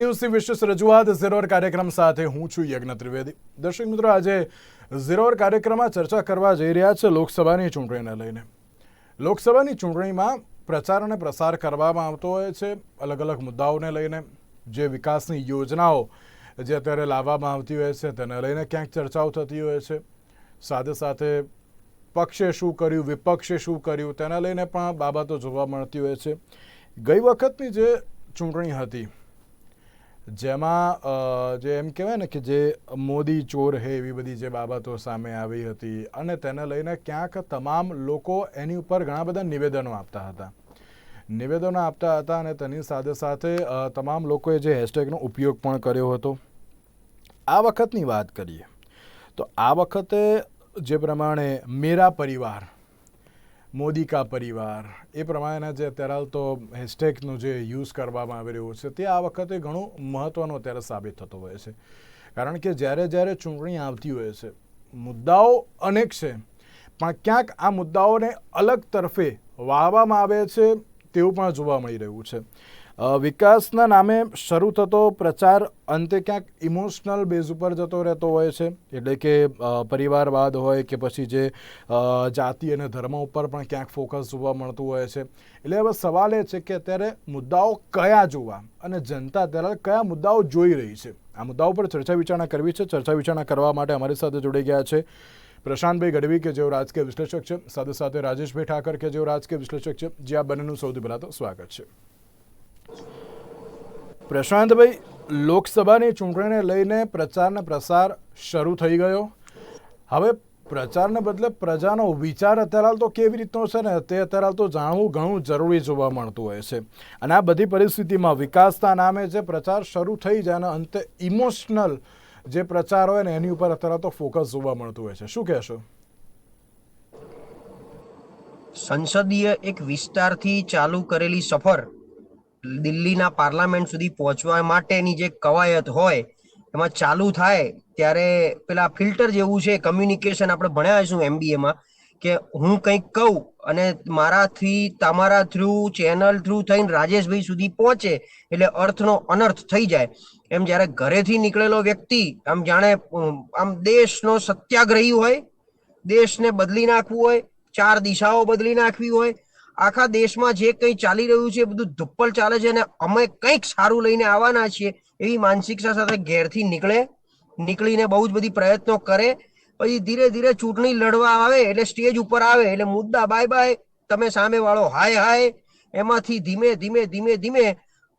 ન્યૂઝની વિશેષ રજૂઆત ઝીરોર કાર્યક્રમ સાથે હું છું યજ્ઞ ત્રિવેદી. દર્શક મિત્રો, આજે ઝીરોર કાર્યક્રમમાં ચર્ચા કરવા જઈ રહ્યા છે લોકસભાની ચૂંટણીને લઈને. લોકસભાની ચૂંટણીમાં પ્રચાર અને પ્રસાર કરવામાં આવતો હોય છે, અલગ અલગ મુદ્દાઓને લઈને. જે વિકાસની યોજનાઓ જે અત્યારે લાવવામાં આવતી હોય છે, તેને લઈને ક્યાંક ચર્ચાઓ થતી હોય છે. સાથે સાથે પક્ષે શું કર્યું, વિપક્ષે શું કર્યું, તેને લઈને પણ બાબતો જોવા મળતી હોય છે. ગઈ વખતની જે ચૂંટણી હતી જેમાં જે એમ કહેવાય ને કે જે મોદી ચોર હે એવી બધી જે બાબતો સામે આવી હતી અને તેને લઈને ક્યાંક તમામ લોકો એની ઉપર ઘણા બધા નિવેદનો આપતા હતા. નિવેદનો આપતા હતા અને તેની સાથે સાથે તમામ લોકોએ જે હેશટેગનો ઉપયોગ પણ કર્યો હતો. આ વખતની વાત કરીએ તો આ વખતે જે પ્રમાણે મેરા પરિવાર મોદી કા પરિવાર, એ પ્રમાણેના જે અત્યારે હાલ તો હેશટેગનો જે યુઝ કરવામાં આવી રહ્યો છે, તે આ વખતે ઘણું મહત્ત્વનું અત્યારે સાબિત થતો હોય છે. કારણ કે જ્યારે જ્યારે ચૂંટણી આવતી હોય છે, મુદ્દાઓ અનેક છે, પણ ક્યાંક આ મુદ્દાઓને અલગ તરફે વાળવામાં આવે છે, તેવું પણ જોવા મળી રહ્યું છે. વિકાસના નામે શરૂ થતો પ્રચાર અંતે ક્યાંક ઇમોશનલ બેઝ ઉપર જતો રહેતો હોય છે. એટલે કે પરિવારવાદ હોય કે પછી જે જાતિ અને ધર્મ ઉપર પણ ક્યાંક ફોકસ જોવા મળતું હોય છે. એટલે હવે સવાલ એ છે કે અત્યારે મુદ્દાઓ કયા જોવા અને જનતા અત્યારે કયા મુદ્દાઓ જોઈ રહી છે? આ મુદ્દાઓ પર ચર્ચા વિચારણા કરવી છે. ચર્ચા વિચારણા કરવા માટે અમારી સાથે જોડાઈ ગયા છે પ્રશાંતભાઈ ગઢવી, કે જેઓ રાજકીય વિશ્લેષક છે. સાથે સાથે રાજેશભાઈ ઠાકર, કે જેઓ રાજકીય વિશ્લેષક છે. જે આ બંનેનું સૌથી પહેલાં તો સ્વાગત છે. પ્રશાંતભાઈ, લોકસભાની ચૂંટણીને લઈને પ્રચારનો પ્રસાર શરૂ થઈ ગયો. હવે પ્રચારને બદલે પ્રજાનો વિચાર અત્યારે હાલ તો કેવી રીતનો છે ને તે અત્યારે હાલ તો જાણવું ઘણું જરૂરી જોવા મળતું હોય છે. અને આ બધી પરિસ્થિતિમાં વિકાસના નામે જે પ્રચાર શરૂ થઈ જાય અને અંતે ઇમોશનલ જે પ્રચાર હોય ને એની ઉપર અત્યારે તો ફોકસ જોવા મળતું હોય છે. શું કહેશો? સંસદીય એક વિસ્તારથી ચાલુ કરેલી સફર દિલ્હીના પાર્લામેન્ટ સુધી પહોંચવા માટેની જે કવાયત હોય, એમાં ચાલુ થાય ત્યારે પેલા ફિલ્ટર જેવું છે કમ્યુનિકેશન આપણે ભણ્યા છું એમબીએમાં કે હું કંઈક કહું અને મારાથી, તમારા થ્રુ ચેનલ થ્રુ થઈને રાજેશભાઈ સુધી પહોંચે, એટલે અર્થનો અનર્થ થઈ જાય. એમ જ્યારે ઘરેથી નીકળેલો વ્યક્તિ, આમ જાણે આમ દેશનો સત્યાગ્રહી હોય, દેશને બદલી નાખવું હોય, ચાર દિશાઓ બદલી નાખવી હોય આખા દેશમાં જે કંઈ ચાલી રહ્યું છે બધું ધુપ્પલ ચાલે છે અને અમે કંઈક સારું લઈને આવવાના છીએ એવી માનસિકતા સાથે ઘેરથી નીકળે, નીકળીને બહુ જ બધી પ્રયત્નો કરે. પછી ધીરે ધીરે ચૂંટણી લડવા આવે એટલે સ્ટેજ ઉપર આવે એટલે મુદ્દા બાય બાય, તમે સામે વાળો હાય હાય, એમાંથી ધીમે ધીમે ધીમે ધીમે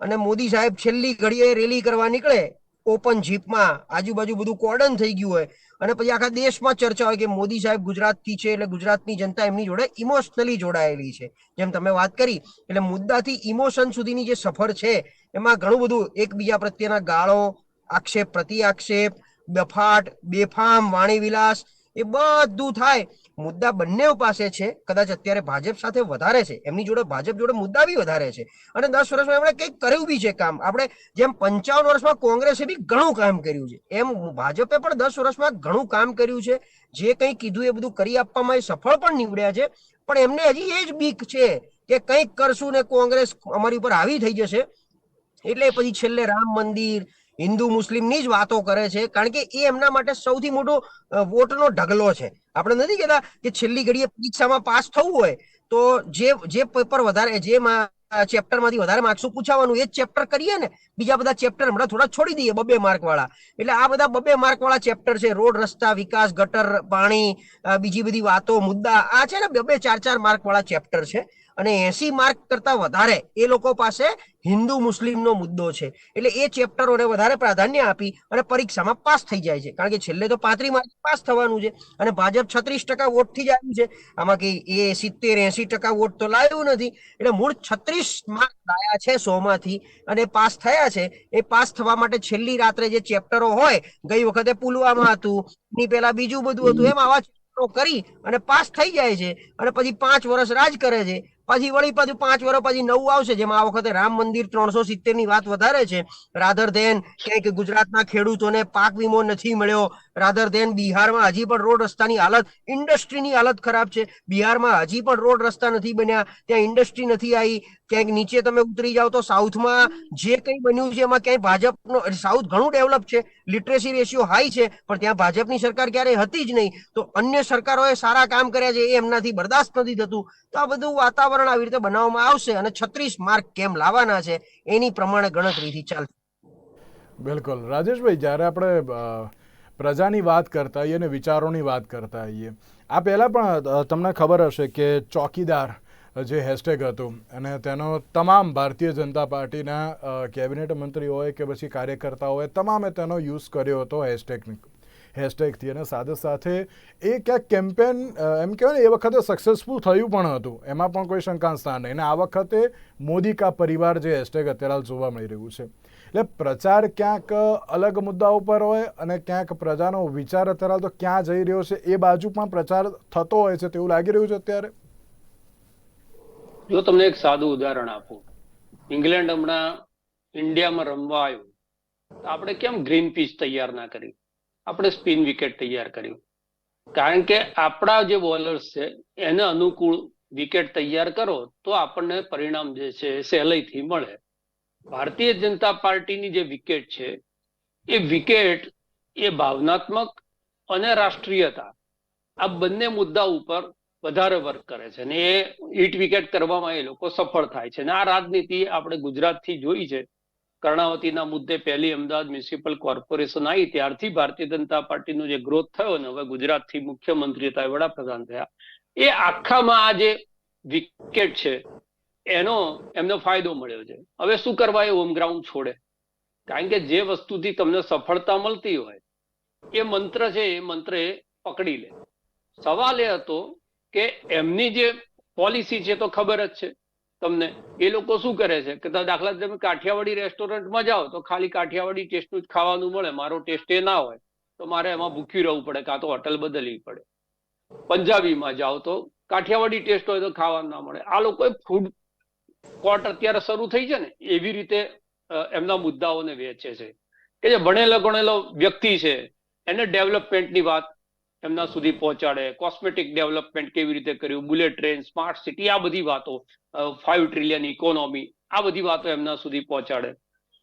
અને મોદી સાહેબ છેલ્લી ઘડીએ રેલી કરવા નીકળે. ઓપન જીપમાં આજુબાજુ બધું કોર્ડન થઈ ગયું હોય. અને પછી આખા દેશમાં ચર્ચા હોય કે મોદી સાહેબ ગુજરાતથી છે એટલે ગુજરાતની જનતા એમની જોડે ઇમોશનલી જોડાયેલી છે. જેમ તમે વાત કરી, એટલે મુદ્દાથી ઇમોશન સુધીની જે સફર છે, એમાં ઘણું બધું એકબીજા પ્રત્યેના ગાળો, આક્ષેપ પ્રતિ આક્ષેપ બફાટ બેફામ વાણી વિલાસ એ બધું થાય. મુદ્દા બંને પાસે છે. કદાચ અત્યારે ભાજપ સાથે વધારે છે. એમની જોડે ભાજપ જોડે મુદ્દા બી વધારે છે. અને દસ વર્ષમાં એમણે કંઈક કર્યું બી છે કામ. આપણે જેમ પંચાવન વર્ષમાં કોંગ્રેસે બી ઘણું કામ કર્યું છે. એમ ભાજપે પણ દસ વર્ષમાં ઘણું કામ કર્યું છે. જે કંઈ કીધું એ બધું કરી આપવામાં એ સફળ પણ નીવડ્યા છે. પણ એમને હજી એ જ બીક છે કે કંઈક કરશું ને કોંગ્રેસ અમારી ઉપર હાવી થઈ જશે. એટલે પછી છેલ્લે રામ મંદિર હિન્દુ મુસ્લિમની જ વાતો કરે છે, કારણ કે એ એમના માટે સૌથી મોટો વોટનો ઢગલો છે. આપણે નથી કહેતા કે છેલ્લી ઘડીએ પરીક્ષામાં પાસ થવું હોય, તો જે જે પેપર વધારે, જે ચેપ્ટરમાંથી વધારે માર્ક્સ પૂછાવાનું, એ ચેપ્ટર કરીએ ને. બીજા બધા ચેપ્ટર હમણાં થોડા છોડી દઈએ, બબે માર્ક વાળા. એટલે આ બધા બબે માર્ક વાળા ચેપ્ટર છે, રોડ, રસ્તા, વિકાસ, ગટર, પાણી બીજી બધી વાતો, મુદ્દા, આ છે ને બબે ચાર ચાર માર્ક વાળા ચેપ્ટર છે. અને એસી માર્ક કરતા વધારે એ લોકો પાસે હિન્દુ મુસ્લિમનો મુદ્દો છે. એટલે એ ચેપ્ટરોને વધારે પ્રાધાન્ય આપી અને પરીક્ષામાં પાસ થઈ જાય છે. કારણ કે છેલ્લે તો પાંત્રી માર્ક પાસ થવાનું છે અને ભાજપ છત્રીસ ટકા વોટથી જ આવ્યું છે. આમાં કે એ સિત્તેર એસી ટકા વોટ તો લાવ્યું નથી. એટલે મૂળ છત્રીસ માર્ક લાયા છે સો માંથી અને પાસ થયા છે. એ પાસ થવા માટે છેલ્લી રાત્રે જે ચેપ્ટરો હોય, ગઈ વખતે પુલવામા હતું ની પેલા બીજું બધું હતું, એમ આવા કરી અને પાસ થઈ જાય છે. અને પછી પાંચ વર્ષ રાજ કરે છે. પછી વળી પાછું પાંચ વર્ષ પછી નવું આવશે, જેમાં આ વખતે રામ મંદિર ત્રણસો સિત્તેરની વાત વધારે છે. રાધર દેન ક્યાંક ગુજરાતના ખેડૂતોને પાક વીમો નથી મળ્યો. રાધર દેન બિહારમાં હજી પણ રોડ રસ્તાની હાલત, ઇન્ડસ્ટ્રીની હાલત ખરાબ છે. બિહારમાં હજી પણ રોડ રસ્તા નથી બન્યા, ત્યાં ઇન્ડસ્ટ્રી નથી આવી. ક્યાંક નીચે તમે ઉતરી જાઓ તો સાઉથમાં જે કંઈ બન્યું છે, એમાં ક્યાંય ભાજપનો સાઉથ ઘણું ડેવલપ છે. લિટરેસી રેશિયો હાઈ છે, પણ ત્યાં ભાજપની સરકાર ક્યારેય હતી જ નહીં. તો અન્ય સરકારોએ સારા કામ કર્યા છે, એ એમનાથી બરદાસ્ત નથી થતું. તો આ બધું વાતાવરણ આવી રીતે બનાવવામાં આવશે અને છત્રીસ માર્ક કેમ લાવવાના છે, એની પ્રમાણે ગણતરીથી ચાલશે. બિલકુલ. રાજેશભાઈ, જ્યારે આપણે પ્રજાની વાત કરતા હોઈએ અને વિચારોની વાત કરતા હોઈએ આ પહેલાં પણ તમને ખબર હશે કે ચોકીદાર જે હેશટેગ હતું, અને તેનો તમામ ભારતીય જનતા પાર્ટીના કેબિનેટ મંત્રી હોય કે પછી કાર્યકર્તા હોય તમામે તેનો યુઝ કર્યો હતો હેશટેગ હેશટેગથી અને સાથે સાથે એ ક્યાંક કેમ્પેન એમ કહેવાય ને, એ વખતે સક્સેસફુલ થયું પણ હતું. એમાં પણ કોઈ શંકા સ્થાન નહીં અને આ વખતે મોદી કા પરિવાર જે હેશટેગ અત્યારે હાલ જોવા મળી રહ્યું છે. એટલે પ્રચાર ક્યાંક અલગ મુદ્દા ઉપર હોય અને ક્યાંક પ્રજાનો વિચાર અત્યારે હાલ તો ક્યાં જઈ રહ્યો છે, એ બાજુ પણ પ્રચાર થતો હોય છે તેવું લાગી રહ્યું છે અત્યારે? જો તમને એક સાદું ઉદાહરણ આપું. ઇંગ્લેન્ડ હમણાં ઇન્ડિયામાં રમવા આવ્યું. આપણે કેમ ગ્રીન પીચ તૈયાર ના કરી? આપણે સ્પિન વિકેટ તૈયાર કર્યું. કારણ કે આપણા જે બોલર્સ છે, એને અનુકૂળ વિકેટ તૈયાર કરો તો આપણને પરિણામ જે છે સહેલાઈથી મળે. ભારતીય જનતા પાર્ટીની જે વિકેટ છે, એ વિકેટ એ ભાવનાત્મક અને રાષ્ટ્રીયતા, આ બંને મુદ્દા ઉપર વધારે વર્ક કરે છે અને એ હિટ વિકેટ કરવામાં એ લોકો સફળ થાય છે. અને આ રાજનીતિ આપણે ગુજરાતથી જોઈ છે કર્ણાવતીના મુદ્દે પહેલી અમદાવાદ મ્યુનિસિપલ કોર્પોરેશન આવી ત્યારથી ભારતીય જનતા પાર્ટીનો જે ગ્રોથ થયો ને, હવે ગુજરાતથી મુખ્યમંત્રી હતા વડાપ્રધાન થયા. એ આખામાં આ જે વિકેટ છે, એનો, એમને ફાયદો મળ્યો છે. હવે શું કરવા એ હોમ છોડે? કારણ કે જે વસ્તુથી તમને સફળતા મળતી હોય, એ મંત્ર છે, એ મંત્ર એ પકડી લે. સવાલ એ હતો કે એમની જે પોલિસી છે તો ખબર જ છે. તમને. એ લોકો શું કરે છે? કે દાખલા તમે કાઠિયાવાડી રેસ્ટોરન્ટમાં જાઓ, તો ખાલી કાઠિયાવાડી ટેસ્ટનું જ ખાવાનું મળે. મારો ટેસ્ટ એ ના હોય, તો મારે એમાં ભૂખ્યું રહેવું પડે, કાં તો હોટલ બદલવી પડે. પંજાબીમાં જાઓ તો કાઠિયાવાડી ટેસ્ટ હોય તો ખાવાનું ના મળે. આ લોકોએ ફૂડ કોર્ટ અત્યારે શરૂ થઈ છે ને, એવી રીતે એમના મુદ્દાઓને વેચે છે. કે જે ભણેલો ગણેલો વ્યક્તિ છે, એને ડેવલપમેન્ટની વાત એમના સુધી પહોંચાડે. કોસ્મેટિક ડેવલપમેન્ટ કેવી રીતે કર્યું? બુલેટ ટ્રેન સ્માર્ટ સિટી આ બધી વાતો ફાઈવ ટ્રિલિયન ઇકોનોમી આ બધી વાતો એમના સુધી પહોંચાડે.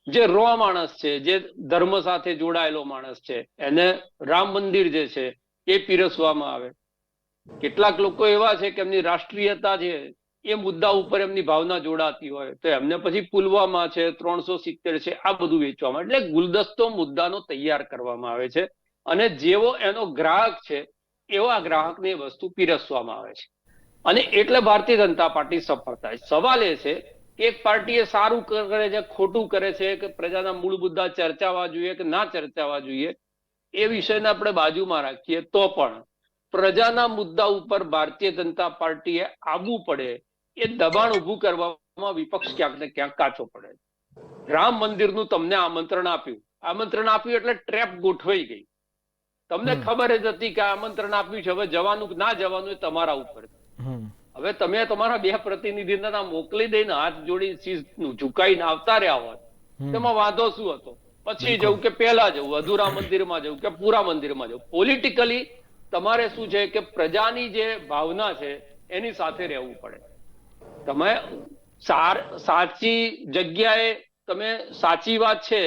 જે રો માણસ છે, જે ધર્મ સાથે જોડાયેલો માણસ છે, એને રામ મંદિર જે છે, એ પીરસવામાં આવે. કેટલાક લોકો એવા છે કે એમની રાષ્ટ્રીયતા છે એ મુદ્દા ઉપર એમની ભાવના જોડાતી હોય. તો એમને પછી પુલવામા છે, ત્રણસો સિત્તેર છે, આ બધું વેચવામાં એટલે ગુલદસ્તો મુદ્દાનો તૈયાર કરવામાં આવે છે. અને જેવો એનો ગ્રાહક છે, એવા ગ્રાહકને એ વસ્તુ પીરસવામાં આવે છે. અને એટલે ભારતીય જનતા પાર્ટી સફળ થાય. સવાલ એ છે કે એક પાર્ટી એ સારું કરે છે, ખોટું કરે છે, કે પ્રજાના મૂળ મુદ્દા ચર્ચાવા જોઈએ કે ના ચર્ચાવા જોઈએ, એ વિષયને આપણે બાજુમાં રાખીએ તો પણ પ્રજાના મુદ્દા ઉપર ભારતીય જનતા પાર્ટીએ આવવું પડે, એ દબાણ ઊભું કરવામાં વિપક્ષ ક્યાંક ને ક્યાંક કાચો પડે રામ મંદિરનું તમને આમંત્રણ આપ્યું. આમંત્રણ આપ્યું એટલે ટ્રેપ ગોઠવાઈ ગઈ. તમને ખબર જ હતી કે આમંત્રણ આપ્યું છે. હવે જવાનું ના જવાનું એ તમારા ઉપર હવે તમે તમારા બે પ્રતિનિધિને ત્યાં મોકલી દઈને હાથ જોડી શીશ ઝુકાઈને આવતા રહ્યા હોત તેમાં વાંધો શું હતો? પછી જવું કે પહેલા જવું? અધૂરા મંદિરમાં જવું કે પૂરા મંદિરમાં જવું? પોલિટિકલી તમારે શું છે કે પ્રજાની જે ભાવના છે એની સાથે રહેવું પડે. તમે સાચી જગ્યાએ તમે સાચી વાત છે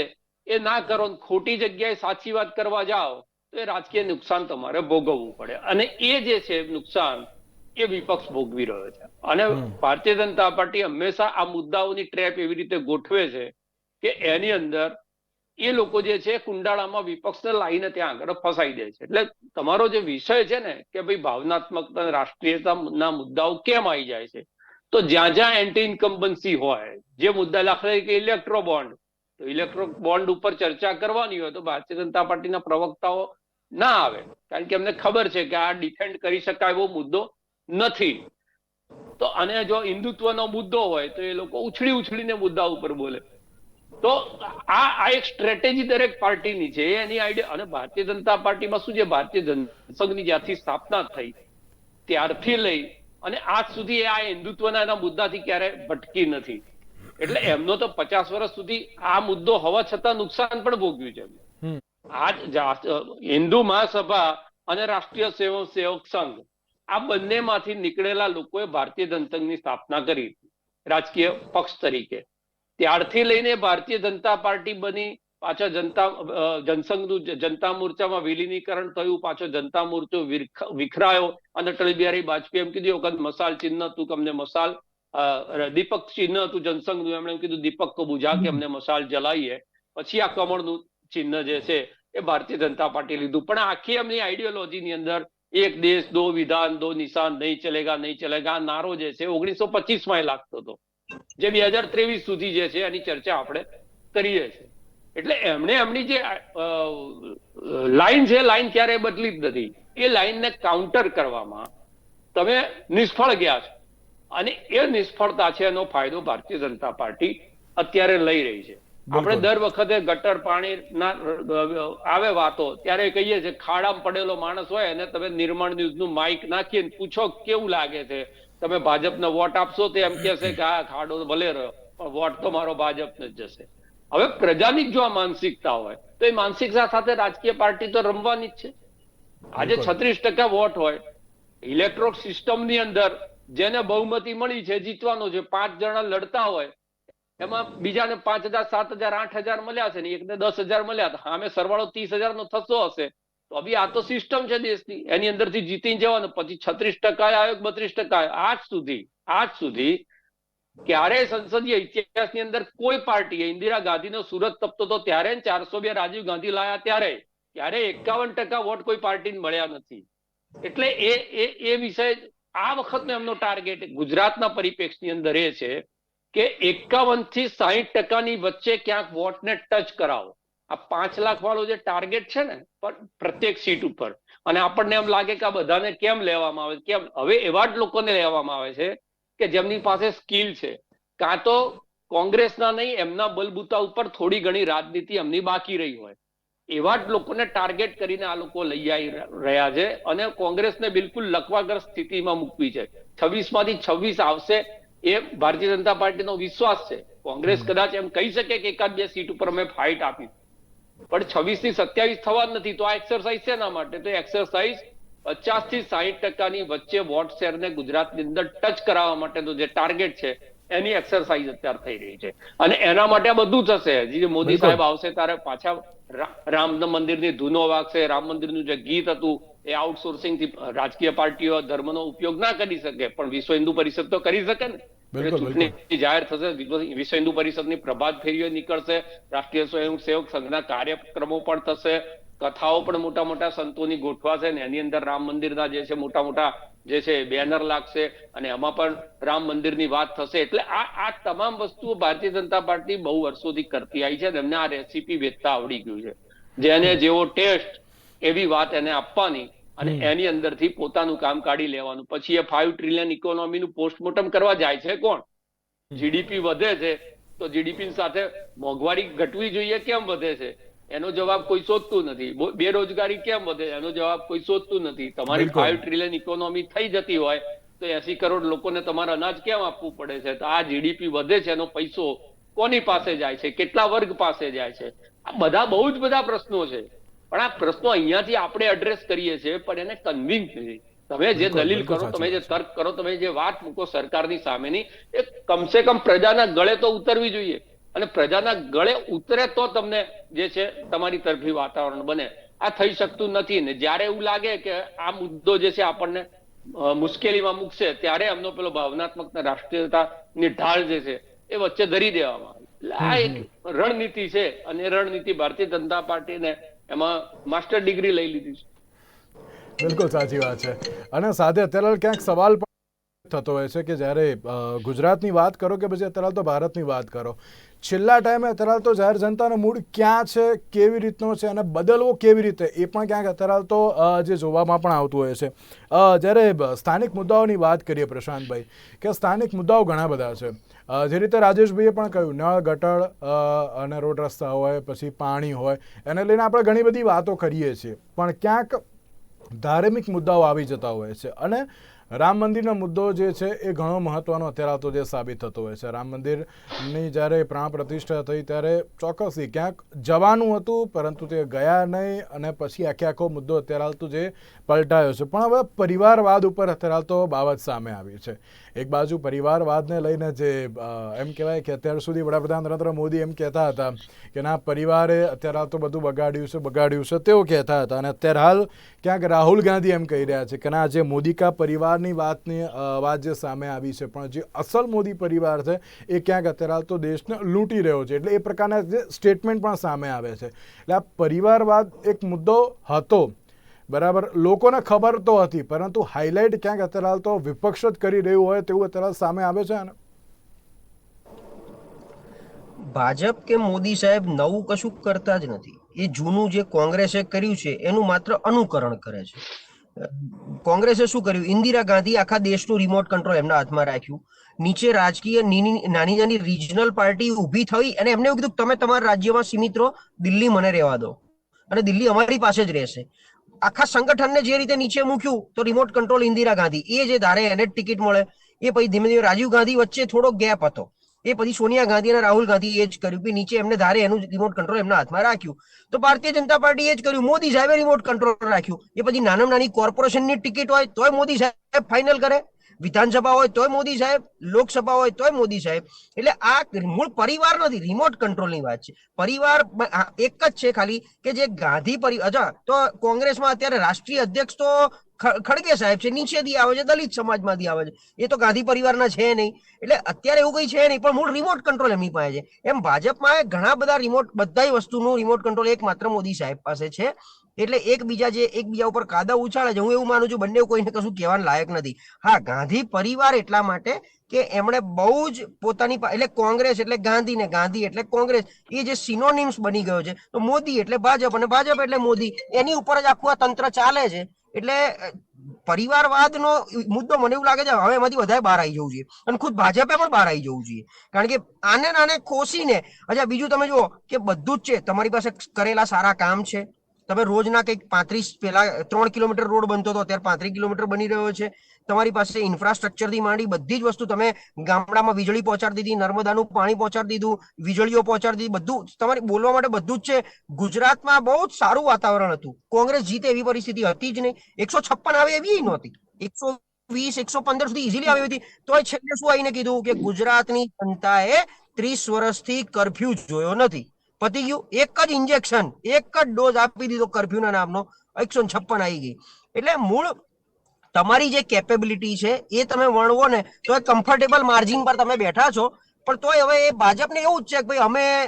એ ના કરો ખોટી જગ્યાએ સાચી વાત કરવા જાઓ તો એ રાજકીય નુકસાન તમારે ભોગવવું પડે. અને એ જે છે નુકસાન એ વિપક્ષ ભોગવી રહ્યો છે. અને ભારતીય જનતા પાર્ટી હંમેશા આ મુદ્દાઓની ટ્રેપ એવી રીતે ગોઠવે છે કે એની અંદર એ લોકો જે છે કુંડાળામાં વિપક્ષને લાવીને ત્યાં આગળ ફસાઈ દે છે. એટલે તમારો જે વિષય છે ને કે ભાઈ ભાવનાત્મકતા અને રાષ્ટ્રીયતાના મુદ્દાઓ કેમ આવી જાય છે તો જ્યાં જ્યાં એન્ટી ઇન્કમ્બન્સી હોય જે મુદ્દા દાખલા તરીકે ઇલેક્ટ્રો બોન્ડ તો ઇલેક્ટ્રો બોન્ડ ઉપર ચર્ચા કરવાની હોય તો ભારતીય જનતા પાર્ટીના પ્રવક્તાઓ ના આવે. કારણ કે એમને ખબર છે કે આ ડિફેન્ડ કરી શકાય એવો મુદ્દો નથી. તો અને જો હિન્દુત્વનો મુદ્દો હોય, તો એ લોકો ઉછળી ઉછળીને મુદ્દા ઉપર બોલે. તો આ આ એક સ્ટ્રેટેજી દરેક પાર્ટીની છે. એની આઈડિયા અને ભારતીય જનતા પાર્ટીમાં શું છે? ભારતીય જનસંઘની જ્યાંથી સ્થાપના થઈ, ત્યારથી લઈ અને આજ સુધી આ હિન્દુત્વના એના મુદ્દાથી ક્યારે ભટકી નથી. એટલે એમનો તો પચાસ વર્ષ સુધી આ મુદ્દો હોવા છતાં નુકસાન પણ ભોગ્યું છે. હિન્દુ મહાસભા અને રાષ્ટ્રીય સેવક સેવક સંઘ આ બંનેમાંથી નીકળેલા લોકોએ ભારતીય જનસંઘની સ્થાપના કરી રાજકીય પક્ષ તરીકે. ત્યારથી લઈને ભારતીય જનતા પાર્ટી બની, પાછા જનતા જનસંઘનું જનતા મોરચામાં વિલીનીકરણ થયું, પાછો જનતા મોરચો વિખરાયો અને અટલ બિહારી વાજપેયી એમ કીધું વખત મસાલ ચિહ્ન હતું કે અમને મસાલ દીપક ચિહ્ન હતું જનસંઘનું. એમણે એમ કીધું, દીપક બુઝા કે અમને મસાલ જલાઈએ. પછી આ કમળનું ચિહ્ન જે છે એ ભારતીય જનતા પાર્ટી લીધું. પણ આખી એમની આઈડિયોલોજીની અંદર એક દેશ, દો વિધાન, દો નિશાન, નહીં ચલેગા નહીં ચલેગા નારો જે છે ઓગણીસો પચીસમાં લાગતો હતો. જે બે હજાર ત્રેવીસ સુધી જે છે એની ચર્ચા આપણે કરીએ છીએ. એટલે એમણે એમની જે લાઈન છે, લાઈન ક્યારેય બદલી જ નથી. એ લાઈનને કાઉન્ટર કરવામાં તમે નિષ્ફળ ગયા છો. અને એ નિષ્ફળતા છે એનો ફાયદો ભારતીય જનતા પાર્ટી અત્યારે લઈ રહી છે. આપણે દર વખતે ગટર પાણીના આવે વાતો. ત્યારે કહીએ છીએ ખાડામાં પડેલો માણસ હોય અને તમે નિર્માણ ન્યૂઝનું માઇક નાખીને પૂછો કેવું લાગે છે? તમે ભાજપને વોટ આપશો તો એમ કહેશે કે આ ખાડો ભલે રહ્યો પણ વોટ તો મારો ભાજપને જ જશે. હવે પ્રજાની જ જો આ માનસિકતા હોય તો એ માનસિકતા સાથે રાજકીય પાર્ટી તો રમવાની જ છે. આજે છત્રીસ ટકા વોટ હોય ઇલેક્ટ્રોક સિસ્ટમની અંદર જેને બહુમતી મળી છે જીતવાનો છે પાંચ જણા લડતા હોય એમાં બીજાને પાંચ હજાર, સાત હજાર, આઠ હજાર મળ્યા છે ને એકને દસ હજાર મળ્યા હતા. સામે સરવાળો ત્રીસ હજાર નો થતો હશે, તો અભી આ તો સિસ્ટમ છે દેશની. એની અંદરથી જીતીને જવાનું, પછી છત્રીસ ટકા આવ્યો બત્રીસ ટકા આજ સુધી આજ સુધી ક્યારેય સંસદીય ઇતિહાસની અંદર કોઈ પાર્ટીએ, ઇન્દિરા ગાંધીનો સુરત તપતો હતો ત્યારે ચારસો બે રાજીવ ગાંધી લાયા ત્યારે ત્યારે એકાવન ટકા વોટ કોઈ પાર્ટીને મળ્યા નથી. એટલે એ એ એ વિષય આ વખતનો એમનો ટાર્ગેટ ગુજરાતના પરિપ્રેક્ષની અંદર એ છે કે એકાવનથી સાહીઠ ટકાની વચ્ચે ક્યાંક વોટને ટચ કરાવો. આ પાંચ લાખ વાળો જે ટાર્ગેટ છે ને પણ પ્રત્યેક સીટ ઉપર. અને આપણને એમ લાગે કે આ બધાને કેમ લેવામાં આવે? કેમ? હવે એવા જ લોકોને લેવામાં આવે છે કે જેમની પાસે સ્કિલ છે. કાં તો કોંગ્રેસના નહીં, એમના બલબૂતા ઉપર થોડી ઘણી રાજનીતિ એમની બાકી રહી હોય. એવા જ લોકોને ટાર્ગેટ કરીને આ લોકો લઈ આવી રહ્યા છે અને કોંગ્રેસને બિલકુલ લકવાગર સ્થિતિમાં મૂકવી છે. છવ્વીસમાંથી છવ્વીસ આવશે એ ભારતીય જનતા પાર્ટીનો વિશ્વાસ છે. કોંગ્રેસ કદાચ એમ કહી શકે કે એકાદ બે સીટ ઉપર અમે ફાઇટ આપી પણ છવ્વીસથી સત્યાવીસ થવા જ નથી તો આ એક્સરસાઇઝ શેના માટે? તો એક્સરસાઇઝ પચાસથી સાહીઠ ટકાની વચ્ચે વોટ શેરને ગુજરાતની અંદર ટચ કરાવવા માટેનો જે ટાર્ગેટ છે એની એક્સરસાઇઝ અત્યારે થઈ રહી છે. અને એના માટે બધું થશે. જે મોદી સાહેબ આવશે ત્યારે પાછા રામ મંદિરની ધૂનો વાગશે. રામ મંદિરનું જે ગીત હતું એ આઉટસોર્સિંગથી રાજકીય પાર્ટીઓ ધર્મનો ઉપયોગ ના કરી શકે. પણ વિશ્વ હિન્દુ પરિષદ તો કરી શકે ને. ચૂંટણી જાહેર થશે વિશ્વ- વિશ્વ હિન્દુ પરિષદની પ્રભાત ફેરીઓ નીકળશે. રાષ્ટ્રીય સ્વયંસેવક સંઘના કાર્યક્રમો પણ થશે. કથાઓ પણ મોટા મોટા સંતોની ગોઠવાશે ને એની અંદર રામ મંદિરના જે છે મોટા મોટા જે છે બેનર લાગશે અને એમાં પણ રામ મંદિરની વાત થશે. એટલે આ આ તમામ વસ્તુઓ ભારતીય જનતા પાર્ટી બહુ વર્ષોથી કરતી આવી છે એમને આ રેસીપી વેચતા આવડી ગયું છે. જેને જેવો ટેસ્ટ એવી વાત એને આપવાની અને. એની અંદરથી પોતાનું કામ કાઢી લેવાનું. પછી એ ફાઈવ ટ્રિલિયન ઇકોનોમીનું પોસ્ટમોર્ટમ કરવા જાય છે કોણ? જીડીપી વધે છે તો જીડીપી સાથે મોંઘવારી ઘટવી જોઈએ કેમ વધે છે? એનો જવાબ કોઈ શોધતું નથી. બેરોજગારી કેમ વધે? એનો જવાબ કોઈ શોધતું નથી. તમારી ફાઈવ ટ્રિલિયન ઇકોનોમી થઈ જતી હોય તો એસી કરોડ લોકોને તમારે અનાજ કેમ આપવું પડે છે? તો આ જીડીપી વધે છે એનો પૈસો કોની પાસે જાય છે? કેટલા વર્ગ પાસે જાય છે? આ બધા બહુ જ બધા પ્રશ્નો છે. પણ આ પ્રશ્નો અહીંયાથી આપણે એડ્રેસ કરીએ છીએ પણ એને કન્વિન્સ નથી. તમે જે દલીલ કરો તમે જે તર્ક કરો તમે જે વાત મૂકો સરકારની સામેની એ કમસે કમ પ્રજાના ગળે તો ઉતરવી જોઈએ. અને પ્રજાના ગળે ઉતરે તો તમને જે છે તમારી તરફી વાતાવરણ બને. આ થઈ શકતું નથી ને જ્યારે એવું લાગે કે આ મુદ્દો જે છે આપણને મુશ્કેલીમાં મૂકશે ત્યારે એમનો પેલો ભાવનાત્મક રાષ્ટ્રીયતા રાષ્ટ્રીયતાની ઢાળ જે છે એ વચ્ચે ધરી દેવામાં આ એક રણનીતિ છે અને રણનીતિ ભારતીય જનતા પાર્ટીને એમાં માસ્ટર ડિગ્રી લઈ લીધી છે. બિલકુલ સાચી વાત છે. અને સાથે અત્યારે ક્યાંક સવાલ થતો હોય છે કે જ્યારે ગુજરાતની વાત કરો કે પછી અત્યારે તો ભારતની વાત કરો. છેલ્લા ટાઈમે અત્યારે તો જાહેર જનતાનો મૂડ ક્યાં છે, કેવી રીતનો છે અને બદલવો કેવી રીતે, એ પણ ક્યાંક અત્યારે તો જે જોવામાં પણ આવતું હોય છે. જ્યારે સ્થાનિક મુદ્દાઓની વાત કરીએ પ્રશાંતભાઈ, કે સ્થાનિક મુદ્દાઓ ઘણા બધા છે. જે રીતે રાજેશભાઈએ પણ કહ્યું, નળ ગટળ અને રોડ રસ્તા હોય, પછી પાણી હોય, એને લઈને આપણે ઘણી બધી વાતો કરીએ છીએ. પણ ક્યાંક ધાર્મિક મુદ્દાઓ આવી જતા હોય છે. અને રામ મંદિરનો મુદ્દો જે છે એ ઘણો મહત્વનો અત્યારે આવતો જે સાબિત થતો હોય છે. રામ મંદિરની જ્યારે પ્રાણ પ્રતિષ્ઠા થઈ ત્યારે ચોક્કસથી ક્યાંક જવાનું હતું, પરંતુ તે ગયા નહીં અને પછી આખે આખો મુદ્દો અત્યારે હાલતું જે પલટાયો છે. પણ હવે પરિવારવાદ ઉપર અત્યારે હાલ બાબત સામે આવી છે. એક બાજુ પરિવારવાદને લઈને જે એમ કહેવાય કે અત્યાર સુધી વડાપ્રધાન નરેન્દ્ર મોદી એમ કહેતા હતા કે ના, પરિવારે અત્યારે તો બધું બગાડ્યું છે બગાડ્યું છે, તેઓ કહેતા હતા. અને અત્યારે હાલ ક્યાંક રાહુલ ગાંધી એમ કહી રહ્યા છે કે ના જે મોદી પરિવારની વાતની વાત જે સામે આવી છે, પણ જે અસલ મોદી પરિવાર છે, એ ક્યાંક અત્યારે હાલ તો દેશને લૂંટી રહ્યો છે. એટલે એ પ્રકારના જે સ્ટેટમેન્ટ પણ સામે આવે છે. એટલે આ પરિવારવાદ એક મુદ્દો હતો. બરાબર? લોકોને ખબર તો હતી, પરંતુ હાઇલાઇટ ક્યાંક અત્યારે તો વિપક્ષ જ કરી રહ્યું હોય તેવું અત્યારે સામે આવે છે ને ભાજપ કે મોદી સાહેબ નવું કશું કરતા જ નથી. એ જૂનું જે કોંગ્રેસે કર્યું છે, એનું માત્ર અનુકરણ કરે છે. કોંગ્રેસે શું કર્યું? ઇન્દિરા ગાંધી આખા દેશનું રિમોટ કંટ્રોલ એમના હાથમાં રાખ્યું. નીચે રાજકીય નાની નાની રિજનલ પાર્ટી ઊભી થઈ અને એમને એવું કીધું તમે તમારા રાજ્યમાં સીમિત રહો, દિલ્હી મને રહેવા દો. અને દિલ્હી અમારી પાસે જ રહેશે. આખા સંગઠનને જે રીતે નીચે મૂક્યું, તો રિમોટ કંટ્રોલ ઇન્દિરા ગાંધી. એ જે ધારે એને જ ટિકિટ મળે. એ પછી ધીમે ધીમે રાજીવ ગાંધી વચ્ચે થોડો ગેપ હતો. એ પછી સોનિયા ગાંધી અને રાહુલ ગાંધી એ જ કર્યું કે નીચે એમને ધારે એનું રિમોટ કંટ્રોલ એમના હાથમાં રાખ્યું. તો ભારતીય જનતા પાર્ટી એ જ કર્યું. મોદી સાહેબે રિમોટ કંટ્રોલ રાખ્યું. એ પછી નાનામાં નાની કોર્પોરેશનની ટિકિટ હોય, તોય મોદી સાહેબ ફાઇનલ કરે. વિધાનસભા હોય તોય મોદી સાહેબ, લોકસભા હોય તોય મોદી સાહેબ. એટલે આ મૂળ પરિવાર નથી રિમોટ કંટ્રોલની વાત છે. પરિવાર એક જ છે ખાલી કે જે ગાંધી પરિવાર અચ્છા, તો કોંગ્રેસમાં અત્યારે રાષ્ટ્રીય અધ્યક્ષ તો ખડગે સાહેબ છે, નીચેથી આવે છે, દલિત સમાજમાંથી આવે છે. એ તો ગાંધી પરિવારના છે નહીં. એટલે અત્યારે એવું કઈ છે નહીં, પણ મૂળ રિમોટ કંટ્રોલ એમની પાસે છે. એમ ભાજપમાં ઘણા બધા રિમોટ બધાય વસ્તુનું રિમોટ કંટ્રોલ એકમાત્ર મોદી સાહેબ પાસે છે. એટલે એકબીજા જે એકબીજા ઉપર કાદા ઉછાળે છે, હું એવું માનું છું, બંને કોઈને કશું કહેવાનું લાયક નથી. હા, ગાંધી પરિવાર એટલા માટે કે એમણે બહુ જ પોતાની એટલે કોંગ્રેસ એટલે ગાંધી ને ગાંધી એટલે કોંગ્રેસ, એ જે સિનોનિમ્સ બની ગયો છે, તો મોદી એટલે ભાજપ અને ભાજપ એટલે મોદી, એની ઉપર જ આખું આ તંત્ર ચાલે છે. એટલે પરિવારવાદનો મુદ્દો મને એવું લાગે છે, હવે એમાંથી વધારે બહાર આવી જવું જોઈએ. અને ખુદ ભાજપે પણ બહાર આવી જવું જોઈએ. કારણ કે આને નાને કોસીને અચ્છા, બીજું તમે જુઓ કે બધું જ છે, તમારી પાસે કરેલા સારા કામ છે તમે રોજના કંઈક પાંત્રીસ પેલા ત્રણ કિલોમીટર રોડ બનતો હતો, અત્યારે પાંત્રીસ કિલોમીટર બની રહ્યો છે. તમારી પાસે ઇન્ફ્રાસ્ટ્રક્ચરથી માંડી બધી જ વસ્તુ તમે ગામડામાં વીજળી પહોંચાડી દીધી, નર્મદાનું પાણી પહોંચાડી દીધું, વીજળીઓ પહોંચાડી દીધી, બધું તમારી બોલવા માટે બધું જ છે. ગુજરાતમાં બહુ જ સારું વાતાવરણ હતું. કોંગ્રેસ જીતે એવી પરિસ્થિતિ હતી જ નહીં. એકસો છપ્પન આવે એવી નહોતી. એકસો વીસ, એકસો પંદર સુધી ઇઝીલી આવી હતી. તો છેલ્લે શું આવીને કીધું કે ગુજરાતની જનતાએ ત્રીસ વર્ષથી કરફ્યુ જોયો નથી. પતી ગયું. એક જ ઇન્જેક્શન એક જ ડોઝ આપી દીધો કર્ફ્યુના નામનો. એકસો છપ્પન આવી ગઈ. એટલે મૂળ તમારી જે કેપેબિલિટી છે એ તમે વણવો ને, તો એ કમ્ફર્ટેબલ માર્જિન પર તમે બેઠા છો. પણ તોય હવે એ ભાજપને એવું જ છે કે ભાઈ અમે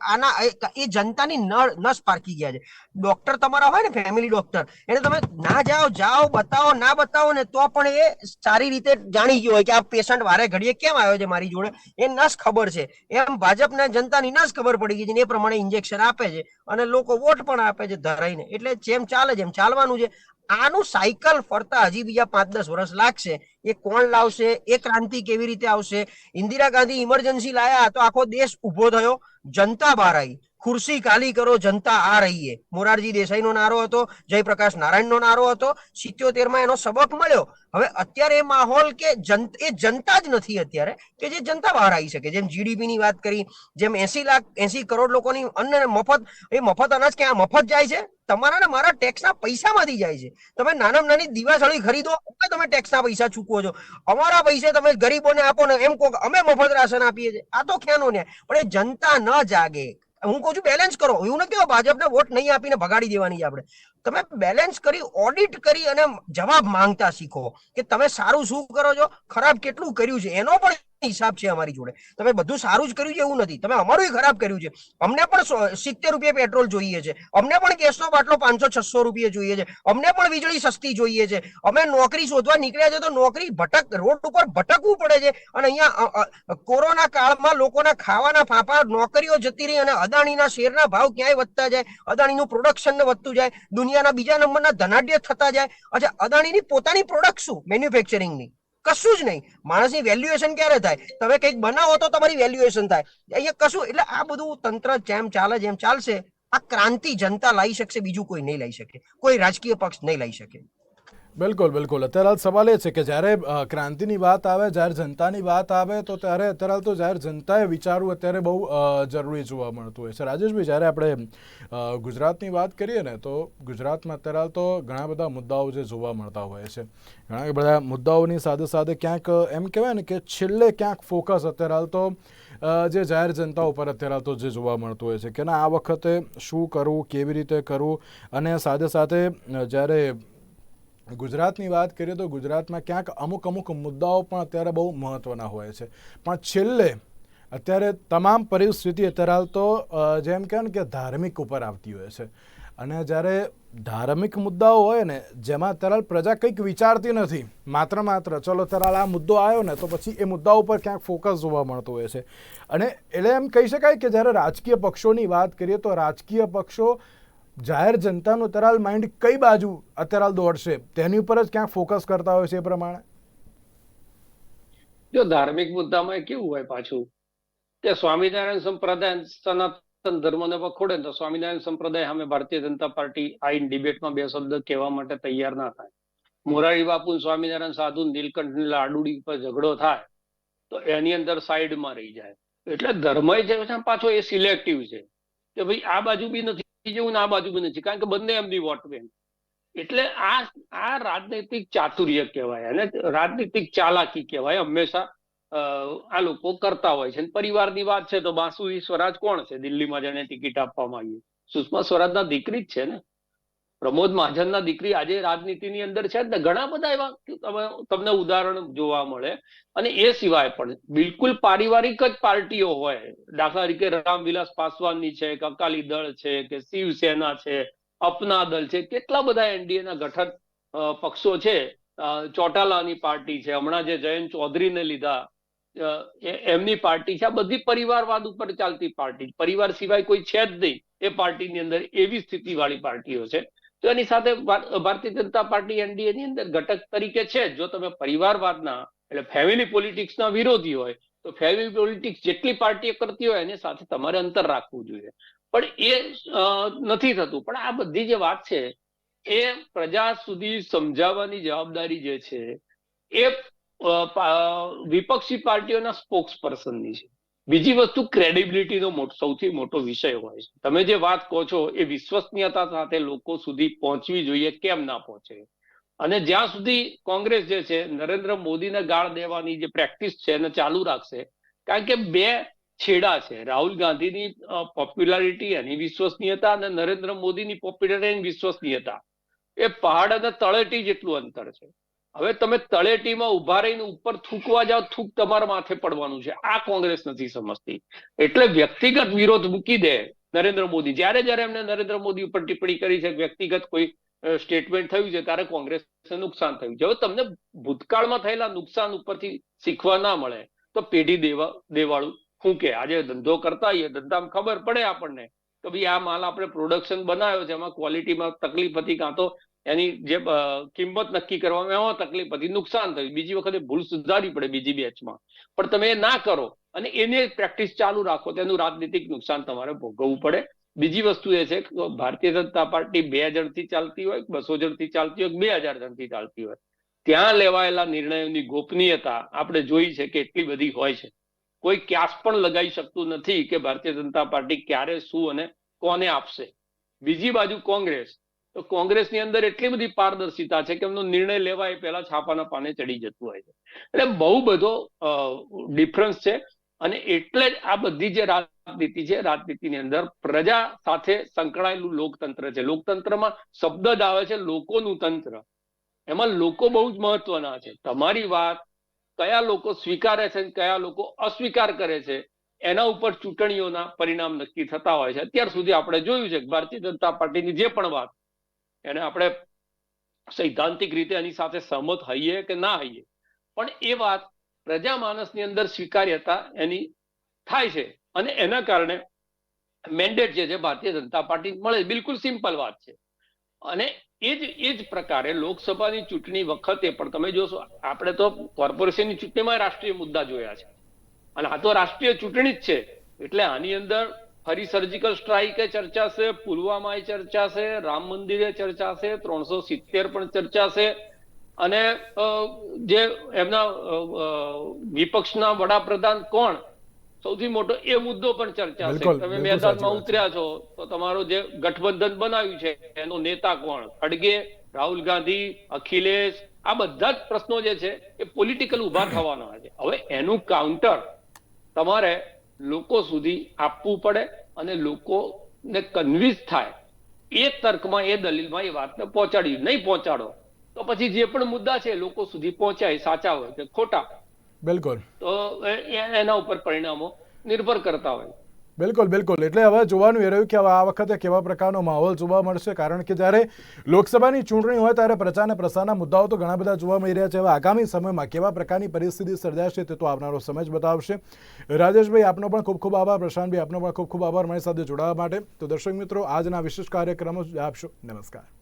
આના, એ- જનતાની નસ પારખી ગયા છે. ડોક્ટર તમારા હોય ને ફેમિલી ડોક્ટર એને તમે ના જાઓ જાઓ, બતાવો, ના બતાવો ને, તો પણ એ સારી રીતે જાણી ગયો હોય કે આ પેશન્ટ વારે ઘડીએ કેમ આવ્યો છે મારી જોડે. એ નસ ખબર છે. એમ ભાજપને જનતાની નસ ખબર પડી ગઈ છે ને એ પ્રમાણે ઇન્જેક્શન આપે છે અને લોકો વોટ પણ આપે છે ધરાઈને. એટલે જેમ ચાલે છે એમ ચાલવાનું છે. આનું સાયકલ ફરતા હજી બીજા પાંચ દસ વર્ષ લાગશે. એ કોણ લાવશે? એ ક્રાંતિ કેવી રીતે આવશે? ઇન્દિરા ગાંધી ઇમરજન્સી લાયા તો આખો દેશ ઊભો થયો. જનતા બહાર આવી. ખુરશી કાલી કરો, જનતા આ રહીએ. મોરારજી દેસાઈનો નારો હતો, જયપ્રકાશ નારાયણનો નારો હતો. સિત્યોતેરમાં એનો સબક મળ્યો. હવે અત્યારે એ માહોલ કે એ જનતા જ નથી અત્યારે કે જે જનતા બહાર આવી શકે. જેમ જીડીપી ની વાત કરી, જેમ એસી લાખ, એસી કરોડ લોકોની અન્ન મફત, એ મફત અનાજ ક્યાં? મફત જાય છે? તમારા ને મારા ટેક્સના પૈસામાંથી જાય છે. તમે નાનામાં નાની દિવાસળી ખરીદો એટલે તમે ટેક્સના પૈસા ચૂકવો છો. અમારા પૈસે તમે ગરીબોને આપો ને એમ કહો અમે મફત રાશન આપીએ છીએ. આ તો ક્યાંનો ન્યાય. પણ એ જનતા ન જાગે. હું કહું છું બેલેન્સ કરો. એવું નથી ભાજપને વોટ નહીં આપીને ભગાડી દેવાની છે આપણે. તમે બેલેન્સ કરી ઓડિટ કરી અને જવાબ માંગતા શીખો કે તમે સારું શું કરો છો? ખરાબ કેટલું કર્યું છે? એનો પણ હિસાબ છે અમારી જોડે. તમે બધું સારું જ કર્યું છે, એવું નથી. તમે અમારું ખરાબ કર્યું છે. અમને પણ સિત્તેર રૂપિયા પેટ્રોલ જોઈએ છે. અમને પણ ગેસનો બાટલો પાંચસો, છસો રૂપિયા જોઈએ છે. અમને પણ વીજળી સસ્તી જોઈએ છે. અમે નોકરી શોધવા નીકળ્યા છે તો નોકરી ભટક, રોડ ઉપર ભટકવું પડે છે. અને અહીંયા કોરોના કાળમાં લોકોના ખાવાના ફાંફા, નોકરીઓ જતી રહી અને અદાણીના શેરના ભાવ ક્યાંય વધતા જાય? અદાણીનું પ્રોડક્શન વધતું જાય. દુનિયાના બીજા નંબરના ધનાઢ્ય થતા જાય. અચ્છા, અદાણીની પોતાની પ્રોડક્ટ શું? મેન્યુફેક્ચરિંગની કશું જ નહીં. માણસની વેલ્યુએશન ક્યારે થાય? તમે કંઈક બનાવો તો તમારી વેલ્યુએશન થાય. અહીંયા કશું, એટલે આ બધું તંત્ર જેમ ચાલે જેમ ચાલશે, આ ક્રાંતિ જનતા લાવી શકશે, બીજું કોઈ નહીં લઈ શકે. કોઈ રાજકીય પક્ષ નહીં લઈ શકે. બિલકુલ બિલકુલ. અત્યારે સવાલ એ છે કે જ્યારે ક્રાંતિની વાત આવે, જ્યારે જનતાની વાત આવે, તો ત્યારે, અત્યારે તો જ્યારે જનતાએ વિચારવું અત્યારે બહુ જરૂરી જોવા મળતું હોય છે. રાજેશભાઈ, જ્યારે આપણે ગુજરાતની વાત કરીએ ને, તો ગુજરાતમાં અત્યારે તો ઘણા બધા મુદ્દાઓ જે જોવા મળતા હોય છે. ઘણા બધા મુદ્દાઓની સાથે સાથે ક્યાંક, એમ કહેવાય ને કે છેલ્લે ક્યાંક ફોકસ અત્યારે તો જે જાહેર જનતા ઉપર અત્યારે તો જે જોવા મળતું હોય છે કે ના, આ વખતે શું કરવું, કેવી રીતે કરવું? અને સાથે સાથે જ્યારે ગુજરાતની વાત કરીએ તો ગુજરાતમાં ક્યાંક અમુક અમુક મુદ્દાઓ પણ અત્યારે બહુ મહત્ત્વના હોય છે. પણ છેલ્લે અત્યારે તમામ પરિસ્થિતિ અત્યારે હાલ તો જેમ કહેવાય ને કે ધાર્મિક ઉપર આવતી હોય છે. અને જ્યારે ધાર્મિક મુદ્દાઓ હોય ને, જેમાં અત્યારે પ્રજા કંઈક વિચારતી નથી, માત્ર માત્ર, ચલો અત્યારે આ મુદ્દો આવ્યો ને, તો પછી એ મુદ્દા ઉપર ક્યાંક ફોકસ જોવા મળતો હોય છે. અને એટલે એમ કહી શકાય કે જ્યારે રાજકીય પક્ષોની વાત કરીએ તો રાજકીય પક્ષો જાહેર જનતાનું અત્યારે માઇન્ડ કઈ બાજુ અત્યારે દોડશે? તેની ઉપર જ ક્યાંક ફોકસ કરતા હોય છે એ પ્રમાણે? જો ધાર્મિક મુદ્દામાં કેવું હોય પાછું? કે સ્વામિનારાયણ સંપ્રદાય સનાતન ધર્મને વખોડે તો સ્વામિનારાયણ સંપ્રદાય સામે ભારતીય જનતા પાર્ટી આઈન ડિબેટમાં બે શબ્દ કહેવા માટે તૈયાર ના થાય. મોરારી બાપુ સ્વામિનારાયણ સાધુ ને નીલકંઠ ને લાડુડી પર ઝઘડો થાય, તો એની અંદર સાઈડમાં રહી જાય. એટલે ધર્મ જે છે પાછો એ સિલેક્ટિવ છે. કે ભાઈ આ બાજુ બી નથી જવું આ બાજુ બને છે કારણ કે બંને એમની વોટ એટલે આ આ રાજનૈતિક ચાતુર્ય કહેવાય અને રાજનીતિક ચાલાકી કહેવાય હંમેશા આ લોકો કરતા હોય છે. પરિવારની વાત છે તો બાસુરી સ્વરાજ કોણ છે? દિલ્હીમાં જેને ટિકિટ આપવામાં આવી. સુષ્મા સ્વરાજના દીકરી જ છે ને? પ્રમોદ મહાજનના દીકરી આજે રાજનીતિની અંદર છે ને ઘણા બધા એવા તમને ઉદાહરણ જોવા મળે. અને એ સિવાય પણ બિલકુલ પારિવારિક જ પાર્ટીઓ હોય. દાખલા તરીકે રામવિલાસ પાસવાનની છે કે અકાલી દળ છે, કે શિવસેના છે, અપના દળ છે, કેટલા બધા એનડીએના ગઠન પક્ષો છે. ચોટાલાની પાર્ટી છે. હમણાં જે જયંત ચૌધરીને લીધા એમની પાર્ટી છે. આ બધી પરિવારવાદ ઉપર ચાલતી પાર્ટી. પરિવાર સિવાય કોઈ છે જ નહીં. એ પાર્ટીની અંદર એવી સ્થિતિ વાળી પાર્ટીઓ છે. તો એની સાથે ભારતીય જનતા પાર્ટી એનડીએ ની અંદર ઘટક તરીકે છે. જો તમે પરિવારવાદના, એટલે ફેમિલી પોલિટિક્સના વિરોધી હોય, તો ફેમિલી પોલિટિક્સ જેટલી પાર્ટીઓ કરતી હોય, એની સાથે તમારે અંતર રાખવું જોઈએ. પણ એ નથી થતું. પણ આ બધી જે વાત છે, એ પ્રજા સુધી સમજાવવાની જવાબદારી જે છે, એ વિપક્ષી પાર્ટીઓના સ્પોક્સ પર્સનની છે. બીજી વસ્તુ ક્રેડિબિલિટીનો સૌથી મોટો વિષય હોય છે. તમે જે વાત કહો છો, એ વિશ્વસનીયતા સાથે લોકો સુધી પહોંચવી જોઈએ કેમ ના પહોંચે? અને જ્યાં સુધી કોંગ્રેસ જે છે, નરેન્દ્ર મોદીને ગાળ દેવાની જે પ્રેક્ટિસ છે એને ચાલુ રાખશે, કારણ કે બે છેડા છે. રાહુલ ગાંધીની પોપ્યુલારિટી એની વિશ્વસનીયતા અને નરેન્દ્ર મોદીની પોપ્યુલારિટી એની વિશ્વસનીયતા. એ પહાડ અને તળેટી જેટલું અંતર છે. હવે તમે તળેટીમાં ઊભા રહીને ઉપર થૂકવા જાઓ, થૂક તમારા માથે પડવાનું છે. આ કોંગ્રેસ નથી સમજતી. એટલે વ્યક્તિગત વિરોધ મૂકી દે નરેન્દ્ર મોદી. જ્યારે જ્યારે એમને નરેન્દ્ર મોદી ઉપર ટિપ્પણી કરી છે, વ્યક્તિગત કોઈ સ્ટેટમેન્ટ થયું છે, ત્યારે કોંગ્રેસને નુકસાન થયું છે. હવે તમને ભૂતકાળમાં થયેલા નુકસાન ઉપરથી શીખવા ના મળે, તો પેઢી દેવા, દેવાળું શું કે આજે ધંધો કરતા હોઈએ ધંધામાં ખબર પડે આપણને તો ભાઈ આ માલ આપણે પ્રોડક્શન બનાવ્યો છે, એમાં ક્વોલિટીમાં તકલીફ હતી કાં તો એની જે કિંમત નક્કી કરવામાં એમાં તકલીફ હતી નુકસાન થયું. બીજી વખતે ભૂલ સુધારવી પડે બીજી બેચમાં. પણ તમે એ ના કરો અને એને પ્રેક્ટિસ ચાલુ રાખો તેનું રાજનીતિક નુકસાન તમારે ભોગવવું પડે. બીજી વસ્તુ એ છે કે ભારતીય જનતા પાર્ટી બે જણથી ચાલતી હોય બસો જણથી ચાલતી હોય બે હજાર જણથી ચાલતી હોય. ત્યાં લેવાયેલા નિર્ણયોની ગોપનીયતા આપણે જોઈ છે કે એટલી બધી હોય છે. કોઈ ક્યાસ પણ લગાવી શકતું નથી કે ભારતીય જનતા પાર્ટી ક્યારે, શું અને કોને આપશે. બીજી બાજુ કોંગ્રેસ. તો કોંગ્રેસની અંદર એટલી બધી પારદર્શિતા છે કે એમનો નિર્ણય લેવા એ પહેલા છાપાના પાને ચડી જતું હોય છે. એટલે બહુ બધો ડિફરન્સ છે અને એટલે જ આ બધી જે રાજનીતિ છે, રાજનીતિની અંદર પ્રજા સાથે સંકળાયેલું લોકતંત્ર છે. લોકતંત્રમાં શબ્દ જ આવે છે લોકોનું તંત્ર. એમાં લોકો બહુ જ મહત્વના છે. તમારી વાત કયા લોકો સ્વીકારે છે કયા લોકો અસ્વીકાર કરે છે, એના ઉપર ચૂંટણીઓના પરિણામ નક્કી થતા હોય છે. અત્યાર સુધી આપણે જોયું છે ભારતીય જનતા પાર્ટીની જે પણ વાત એને આપણે સૈદ્ધાંતિક રીતે એની સાથે સહમત હઈએ કે ના હઈએ. પણ એ વાત પ્રજા માનસની અંદર સ્વીકાર્યતા એની થાય છે અને એના કારણે મેન્ડેટ જે છે ભારતીય જનતા પાર્ટી મળે બિલકુલ સિમ્પલ વાત છે. અને એ જ એ જ પ્રકારે લોકસભાની ચૂંટણી વખતે પણ તમે જોશો, આપણે તો કોર્પોરેશનની ચૂંટણીમાં રાષ્ટ્રીય મુદ્દા જોયા છે. અને આ તો રાષ્ટ્રીય ચૂંટણી જ છે. એટલે આની અંદર ફરી સર્જિકલ સ્ટ્રાઇક ચર્ચાશે પુલવામા ચર્ચાશે રામ મંદિરે ચર્ચાશે ત્રણસો સિત્તેર પણ ચર્ચાશે અને જે એમના વિપક્ષના વડાપ્રધાન કોણ? સૌથી મોટો એ મુદ્દો પણ ચર્ચા છે. તમે મેદાનમાં છે. ઉતર્યા છો તો તમારો જે ગઠબંધન બનાવ્યું છે એનો નેતા કોણ? ખડગે રાહુલ ગાંધી અખિલેશ આ બધા જ પ્રશ્નો જે છે એ પોલિટિકલ ઊભા થવાના છે. હવે એનું કાઉન્ટર તમારે લોકો સુધી આપવું પડે અને લોકોને કન્વિન્સ થાય. એ તર્કમાં એ દલીલમાં એ વાતને પહોંચાડી નહીં પહોંચાડો તો પછી જે પણ મુદ્દા છે લોકો સુધી પહોંચાય સાચા હોય કે ખોટા. બિલકુલ. તો એના ઉપર પરિણામો નિર્ભર કરતા હોય. બિલકુલ બિલકુલ. એટલે હવે જોવાનું એ રહ્યું કે હવે આ વખતે કેવા પ્રકારનો માહોલ જોવા મળશે. કારણ કે જ્યારે લોકસભાની ચૂંટણી હોય ત્યારે પ્રચાર અને પ્રસારના મુદ્દાઓ તો ઘણા બધા જોવા મળી રહ્યા છે. હવે આગામી સમયમાં કેવા પ્રકારની પરિસ્થિતિ સર્જાશે તે તો આવનારો સમય જ બતાવશે. રાજેશભાઈ, આપનો પણ ખૂબ ખૂબ આભાર. પ્રશાંતભાઈ, આપનો પણ ખૂબ ખૂબ આભાર મારી સાથે જોડાવા માટે. તો દર્શક મિત્રો, આજના વિશેષ કાર્યક્રમો આપશો. નમસ્કાર.